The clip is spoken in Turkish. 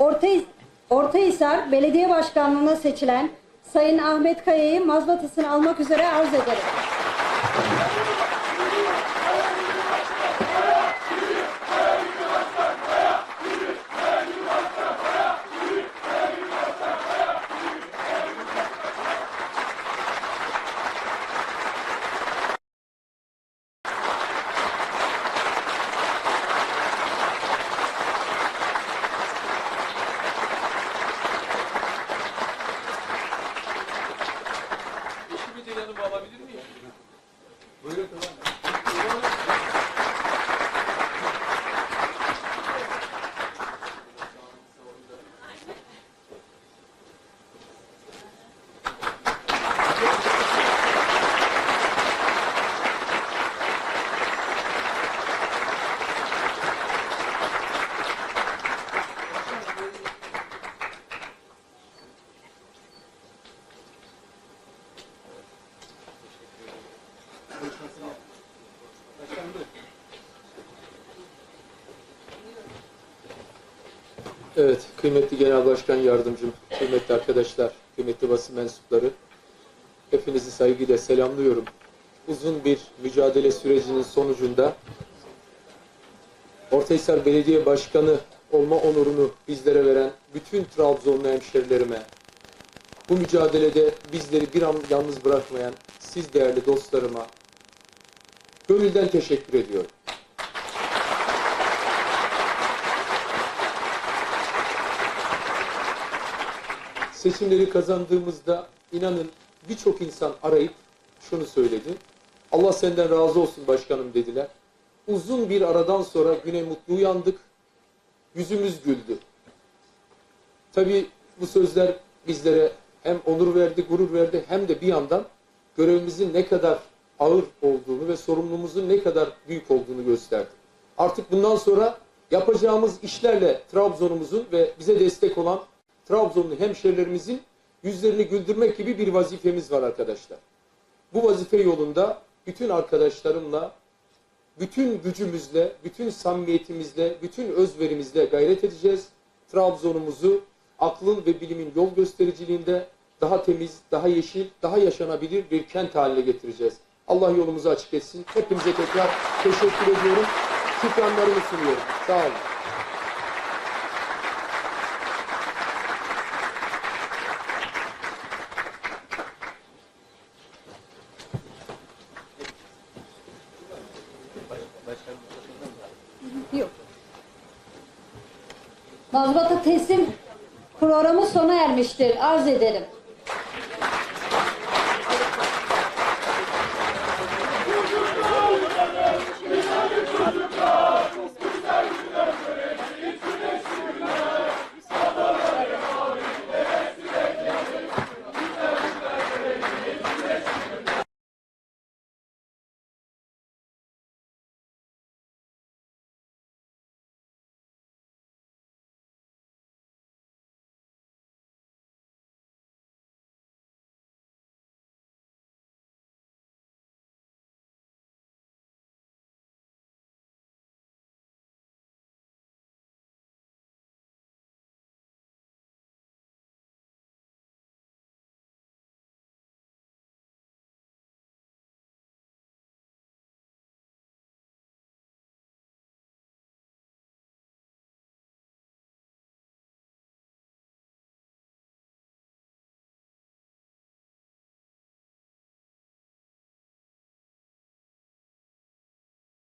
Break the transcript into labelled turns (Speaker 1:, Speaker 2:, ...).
Speaker 1: Orta, Ortahisar Belediye Başkanlığı'na seçilen Sayın Ahmet Kaya'yı mazbatasını almak üzere arz ederim.
Speaker 2: Buyurun Evet, kıymetli Genel Başkan Yardımcım, kıymetli arkadaşlar, kıymetli basın mensupları, hepinizi saygıyla selamlıyorum. Uzun bir mücadele sürecinin sonucunda Ortahisar Belediye Başkanı olma onurunu bizlere veren bütün Trabzonlu hemşerilerime, bu mücadelede bizleri bir an yalnız bırakmayan siz değerli dostlarıma gönülden teşekkür ediyorum. seçimleri kazandığımızda inanın birçok insan arayıp şunu söyledi. Allah senden razı olsun başkanım dediler. Uzun bir aradan sonra güne mutlu uyandık. Yüzümüz güldü. Tabii bu sözler bizlere hem onur verdi, gurur verdi hem de bir yandan görevimizin ne kadar ağır olduğunu ve sorumluluğumuzun ne kadar büyük olduğunu gösterdi. Artık bundan sonra yapacağımız işlerle Trabzon'umuzun ve bize destek olan Trabzonlu hemşerilerimizin yüzlerini güldürmek gibi bir vazifemiz var arkadaşlar. Bu vazife yolunda bütün arkadaşlarımla, bütün gücümüzle, bütün samimiyetimizle, bütün özverimizle gayret edeceğiz. Trabzon'umuzu aklın ve bilimin yol göstericiliğinde daha temiz, daha yeşil, daha yaşanabilir bir kent haline getireceğiz. Allah yolumuzu açık etsin. Hepinize tekrar teşekkür ediyorum. Şükranlarımı sunuyorum. Sağ olun.
Speaker 1: Yok. Mazbata teslim programı sona ermiştir. Arz ederim.